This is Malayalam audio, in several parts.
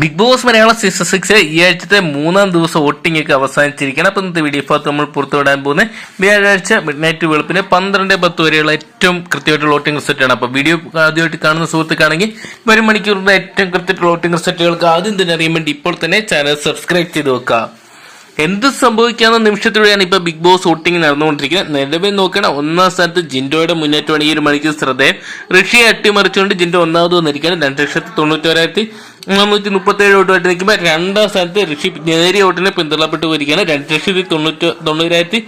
Bigg Boss Malayalam season six ഈ ആഴ്ചത്തെ മൂന്നാം ദിവസം വോട്ടിംഗ് ഒക്കെ അവസാനിച്ചിരിക്കണം അപ്പൊ ഇന്നത്തെ വീഡിയോ ഭാഗത്ത് നമ്മൾ പുറത്തുവിടാൻ പോകുന്നത് വ്യാഴാഴ്ച മിഡ് നൈറ്റ് വെളുപ്പിന് പന്ത്രണ്ട് പത്ത് വരെയുള്ള ഏറ്റവും കൃത്യമായിട്ടുള്ള വോട്ടിംഗ് ആണ്. അപ്പൊ വീഡിയോ ആദ്യമായിട്ട് കാണുന്ന സുഹൃത്തുക്കാണെങ്കിൽ വരും മണിക്കൂറിന്റെ ഏറ്റവും കൃത്യമായിട്ടുള്ള വോട്ടിംഗ് റിസൾട്ടുകൾക്ക് ആദ്യം തന്നെ അറിയാൻ വേണ്ടി ഇപ്പോൾ തന്നെ ചാനൽ സബ്സ്ക്രൈബ് ചെയ്ത് വെക്കുക. എന്ത് സംഭവിക്കാവുന്ന നിമിഷത്തിലൂടെയാണ് ഇപ്പൊ ബിഗ് ബോസ് വോട്ടിംഗ് നടന്നുകൊണ്ടിരിക്കുന്നത്. നിലവിൽ നോക്കണ ഒന്നാം സ്ഥാനത്ത് ജിൻഡോയുടെ മുന്നേറ്റമാണ് ഈ ഒരു മണിക്ക് ശ്രദ്ധേയം ഋഷിയെ അട്ടിമറിച്ചുകൊണ്ട് ജിൻഡോ ഒന്നാമത് വന്നിരിക്കുകയാണ്. രണ്ട് ലക്ഷത്തി തൊണ്ണൂറ്റോരായിരത്തി മുന്നൂറ്റി മുപ്പത്തി ഏഴ് വോട്ടുമായിട്ട് നിൽക്കുമ്പോൾ രണ്ടാം സ്ഥാനത്ത് ഋഷി നേരിയ വോട്ടിനെ പിന്തള്ളപ്പെട്ട് പോയിരിക്കുകയാണ്. രണ്ട് ലക്ഷത്തി തൊണ്ണൂറ്റി തൊണ്ണൂറായിരത്തി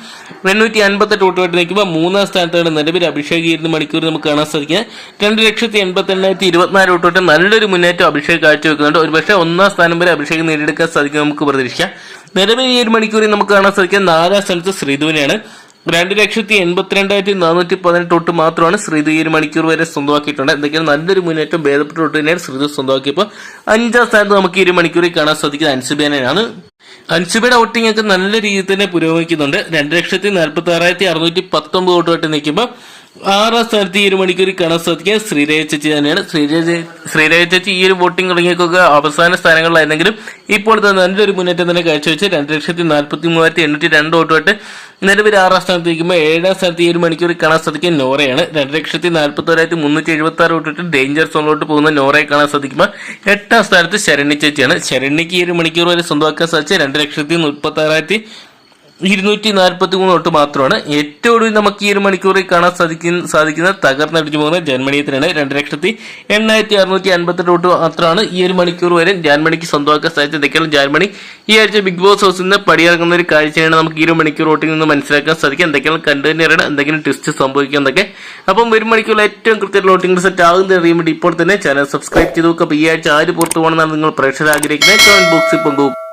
എണ്ണൂറ്റി അൻപത്തെട്ട് വോട്ടുമായിട്ട് നിൽക്കുമ്പോൾ മൂന്നാം സ്ഥാനത്താണ് നിലവിൽ അഭിഷേക് ഇരുന്ന് മണിക്കൂർ നമുക്ക് കാണാൻ സാധിക്കുന്നത്. രണ്ട് ലക്ഷത്തി എൺപത്തി എണ്ണായിരത്തി ഇരുപത്തിനാല് വോട്ടുമായിട്ട് നല്ലൊരു മുന്നേറ്റം അഭിഷേക് കാഴ്ചവെക്കുന്നുണ്ട്. ഒരുപക്ഷെ ഒന്നാം സ്ഥാനം വരെ അഭിഷേക് നേടിയെടുക്കാൻ സാധിക്കും നമുക്ക് പ്രതീക്ഷിക്കാം. നിലവിൽ ഈ ഒരു മണിക്കൂറിൽ നമുക്ക് കാണാൻ സാധിക്കുക. നാലാം സ്ഥലത്ത് ശ്രീധുവിനെയാണ്. രണ്ട് ലക്ഷത്തി എൺപത്തിരണ്ടായിരത്തി നാനൂറ്റി പതിനെട്ട് തൊട്ട് മാത്രമാണ് ശ്രീധു ഈ ഒരു മണിക്കൂർ വരെ സ്വന്തമാക്കിയിട്ടുണ്ട്. എന്തെങ്കിലും നല്ലൊരു മുന്നേറ്റം ഭേദപ്പെട്ട തൊട്ട് തന്നെയാണ് ശ്രീധു സ്വന്തമാക്കിയപ്പോൾ. അഞ്ചാം സ്ഥാനത്ത് നമുക്ക് ഈ ഒരു മണിക്കൂറിൽ കാണാൻ സാധിക്കുന്നത് അൻസുബേനാണ് അൻസുബയുടെ വോട്ടിംഗ് ഒക്കെ നല്ല രീതിയിൽ തന്നെ പുരോഗമിക്കുന്നുണ്ട്. രണ്ട് ലക്ഷത്തി നാൽപ്പത്തി ആറായിരത്തി അറുന്നൂറ്റി പത്തൊമ്പത് തൊട്ട് നിൽക്കുമ്പോൾ ആറാം സ്ഥാനത്ത് ഈ ഒരു മണിക്കൂർ കാണാൻ സാധിക്കുക. ശ്രീരേഖ ചേച്ചി തന്നെയാണ്. ശ്രീരേഖ ശ്രീരേഖ ചേച്ചി ഈ ഒരു വോട്ടിംഗ് തുടങ്ങിയൊക്കെ അവസാന സ്ഥാനങ്ങളിലായിരുന്നെങ്കിലും ഇപ്പോൾ ഇത് നല്ലൊരു മുന്നേറ്റം തന്നെ കാഴ്ചവെച്ച്. രണ്ട് ലക്ഷത്തി നാൽപ്പത്തി മൂവായിരത്തി എണ്ണൂറ്റി രണ്ട് വോട്ടുമായിട്ട് നിലവിൽ ആറാം സ്ഥാനത്ത് നിൽക്കുമ്പോൾ ഏഴാം സ്ഥാനത്ത് ഈ ഒരു മണിക്കൂർ കാണാൻ സാധിക്കുക നോറയാണ്. രണ്ട് ലക്ഷത്തി നാൽപ്പത്തി ഒരായിരത്തി മുന്നൂറ്റി എഴുപത്തി ആറ് വോട്ടിട്ട് ഡേഞ്ചർ സോണിലോട്ട് പോകുന്ന നോറയെ കാണാൻ സാധിക്കുമ്പോൾ എട്ടാം സ്ഥാനത്ത് ശരണ്യ ചേച്ചിയാണ്. ശരണ്യക്ക് ഈ ഒരു മണിക്കൂർ വരെ സ്വന്തമാക്കാൻ സാധിച്ച രണ്ട് ലക്ഷത്തി മുപ്പത്തി ആറായിരത്തി ഇരുന്നൂറ്റി നാൽപ്പത്തി മൂന്ന് തൊട്ട് മാത്രമാണ്. ഏറ്റവും ഒടുവിൽ നമുക്ക് ഈ ഒരു മണിക്കൂറിൽ കാണാൻ സാധിക്കുന്ന സാധിക്കുന്ന തകർന്നടിച്ചു പോകുന്ന ജർമ്മനിയത്തിനാണ് രണ്ട് ലക്ഷത്തി എണ്ണായിരത്തി അറുന്നൂറ്റി അൻപത്തെട്ട് തൊട്ട് മാത്രമാണ് ഈ ഒരു മണിക്കൂർ വരെ ജർമ്മനിക്ക് സ്വന്തമാക്കാൻ സാധിച്ചത്. എന്തൊക്കെയാണ് ജർമ്മനി ഈ ആഴ്ച ബിഗ് ബോസ് ഹൗസിൽ നിന്ന് പടിയിറങ്ങുന്ന ഒരു കാഴ്ചയാണ് നമുക്ക് ഈ ഒരു മണിക്കൂർ വോട്ടിൽ നിന്ന് മനസ്സിലാക്കാൻ സാധിക്കും എന്തൊക്കെയാണ് കണ്ടു തന്നെയാണ് എന്തെങ്കിലും ട്വിസ്റ്റ് സംഭവിക്കുക എന്നൊക്കെ. അപ്പം ഒരു മണിക്കൂറിൽ ഏറ്റവും കൃത്യമായിട്ടുള്ള വോട്ടിംഗ് സെറ്റ് ആകുന്ന വേണ്ടി ഇപ്പോൾ തന്നെ ചാനൽ സബ്സ്ക്രൈബ് ചെയ്ത് നോക്കുക. അപ്പോൾ ഈ ആഴ്ച ആര് പുറത്തു പോകണമെന്നാണ് നിങ്ങൾ പ്രേക്ഷകർ ആഗ്രഹിക്കുന്നത്. കമന്റ് ബോക്സിൽ പങ്കുവെക്കും